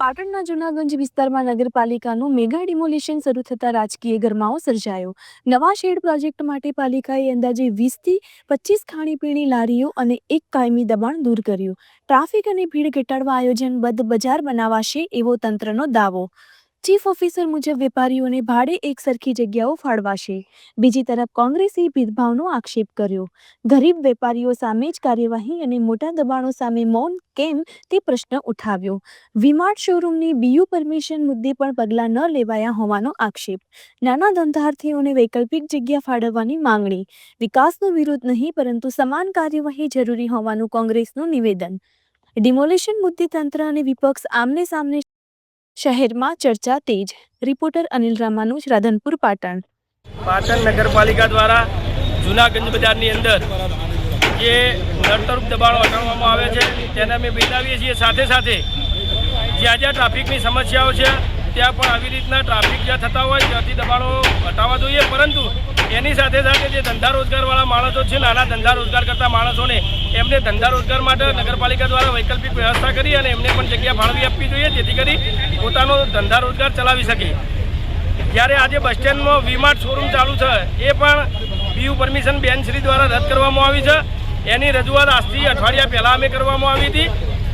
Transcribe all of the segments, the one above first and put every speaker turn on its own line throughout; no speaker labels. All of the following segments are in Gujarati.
પાટણના જૂનાગંજ વિસ્તારમાં નગરપાલિકાનું મેગા ડિમોલિશન શરૂ થતાં રાજકીય ગરમાવો સર્જાયો. નવા શેડ પ્રોજેક્ટ માટે પાલિકાએ અંદાજે વીસથી પચીસ ખાણીપીણી લારીઓ અને એક કાયમી દબાણ દૂર કર્યું. ટ્રાફિક અને ભીડ ઘટાડવા આયોજનબદ્ધ બજાર બનાવાશે એવો તંત્રનો દાવો. ચીફ ઓફિસર મુજબ વેપારીઓને ભાડે એક સરખી જગ્યાઓ ફાળવાશે. બીજી તરફ કોંગ્રેસે ભેદભાવનો આક્ષેપ કર્યો. ગરીબ વેપારીઓ સામે જ કાર્યવાહી અને મોટા દબાણો સામે મૌન કેમ તે પ્રશ્ન ઉઠાવ્યો. વીમાર્ટ શોરૂમની બીયુ પરમિશન મુદ્દે પણ પગલાં ન લેવાયા હોવાનો આક્ષેપ. નાના ધંધાર્થીઓને વૈકલ્પિક જગ્યા ફાળવવાની માંગણી. વિકાસનો વિરોધ નહીં, પરંતુ સમાન કાર્યવાહી જરૂરી હોવાનું કોંગ્રેસનું નિવેદન. ડિમોલિશન મુદ્દે તંત્ર અને વિપક્ષ આમને સામને શહેરમાં ચર્ચા તેજ. રિપોર્ટર અનિલ રામાનુજ, રાધનપુર, પાટણ.
પાટણ નગરપાલિકા દ્વારા જૂનાગંજ બજારની અંદર જે નડતરૂપ દબાણો હટાવવામાં આવે છે, તેને અમે બિતાવીએ છીએ. સાથે સાથે જ્યાં જ્યાં ટ્રાફિકની સમસ્યાઓ છે ત્યાં પણ આવી રીતના ટ્રાફિક જ્યાં થતા હોય ત્યાંથી દબાણો હટાવવા જોઈએ. પરંતુ એની સાથે સાથે જે ધંધા રોજગારવાળા માણસો છે, નાના ધંધા રોજગાર કરતા માણસોને એમને ધંધા રોજગાર માટે નગરપાલિકા દ્વારા વૈકલ્પિક વ્યવસ્થા કરી અને એમને પણ જગ્યા ફાળવી આપવી જોઈએ, જેથી કરી પોતાનો ધંધા રોજગાર ચલાવી શકે. જ્યારે આજે બસ સ્ટેન્ડમાં વીમાર્ટ શોરૂમ ચાલુ છે, એ પણ બીયુ પરમિશન બેનશ્રી દ્વારા રદ કરવામાં આવી છે. એની રજૂઆત આજથી અઠવાડિયા પહેલાં અમે કરવામાં આવી હતી.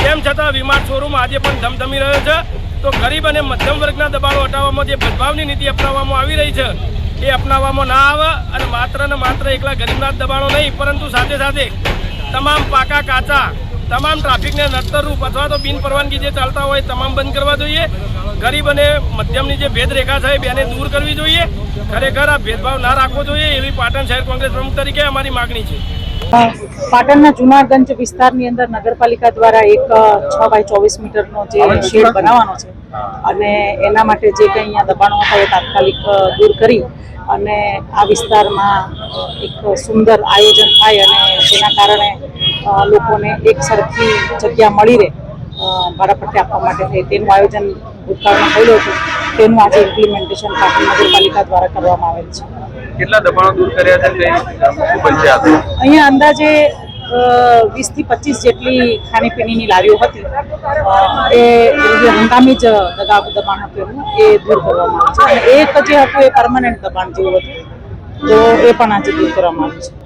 તેમ છતાં વીમાર્ટ શોરૂમ આજે પણ ધમધમી રહ્યો છે. તો ગરીબ અને મધ્યમ વર્ગના દબાણો હટાવવામાં જે ભેદભાવની નીતિ અપનાવવામાં આવી રહી છે, એ અપનાવવામાં ના આવે અને માત્ર ને માત્ર એકલા ગરીબના દબાણો નહીં, પરંતુ સાથે સાથે તમામ પાકા કાચા તમામ ટ્રાફિકને નડતરરૂપ અથવા તો બિન પરવાનગી જે ચાલતા હોય તમામ બંધ કરવા જોઈએ. ગરીબ અને મધ્યમની જે ભેદરેખા છે બેને દૂર કરવી જોઈએ. ખરેખર આ ભેદભાવ ના રાખવો જોઈએ એવી પાટણ શહેર કોંગ્રેસ પ્રમુખ તરીકે અમારી માગણી છે.
પાટણના જુનાગંજ વિસ્તારની અંદર નગરપાલિકા દ્વારા એક છ બાય ચોવીસ મીટરનો જે શેડ બનાવવાનો છે. અને એના માટે જે કંઈ અહીંયા દબાણો હતા એ તાત્કાલિક દૂર કરી અને આ વિસ્તારમાં એક સુંદર આયોજન થાય અને તેના કારણે લોકોને એક સરખી જગ્યા મળી રહે ભાડા પટ્ટે આપવા માટે થઈ તેનું આયોજન ભૂતકાળમાં થયેલું હતું. તેનું આજે ઇમ્પ્લિમેન્ટેશન પાટણ નગરપાલિકા દ્વારા કરવામાં આવેલ છે.
કેટલા દબાણો દૂર કર્યા છે
અહીંયા અંદાજે વીસથી પચીસ જેટલી ખાણીપીણીની લારીઓ હતી. એ જે હંગામી જ દગા દબાણ હતું એ દૂર કરવામાં આવ્યું છે. અને એક જે હતું એ પરમાનન્ટ દબાણ જેવું હતું. તો એ પણ આજે દૂર કરવામાં આવ્યું છે.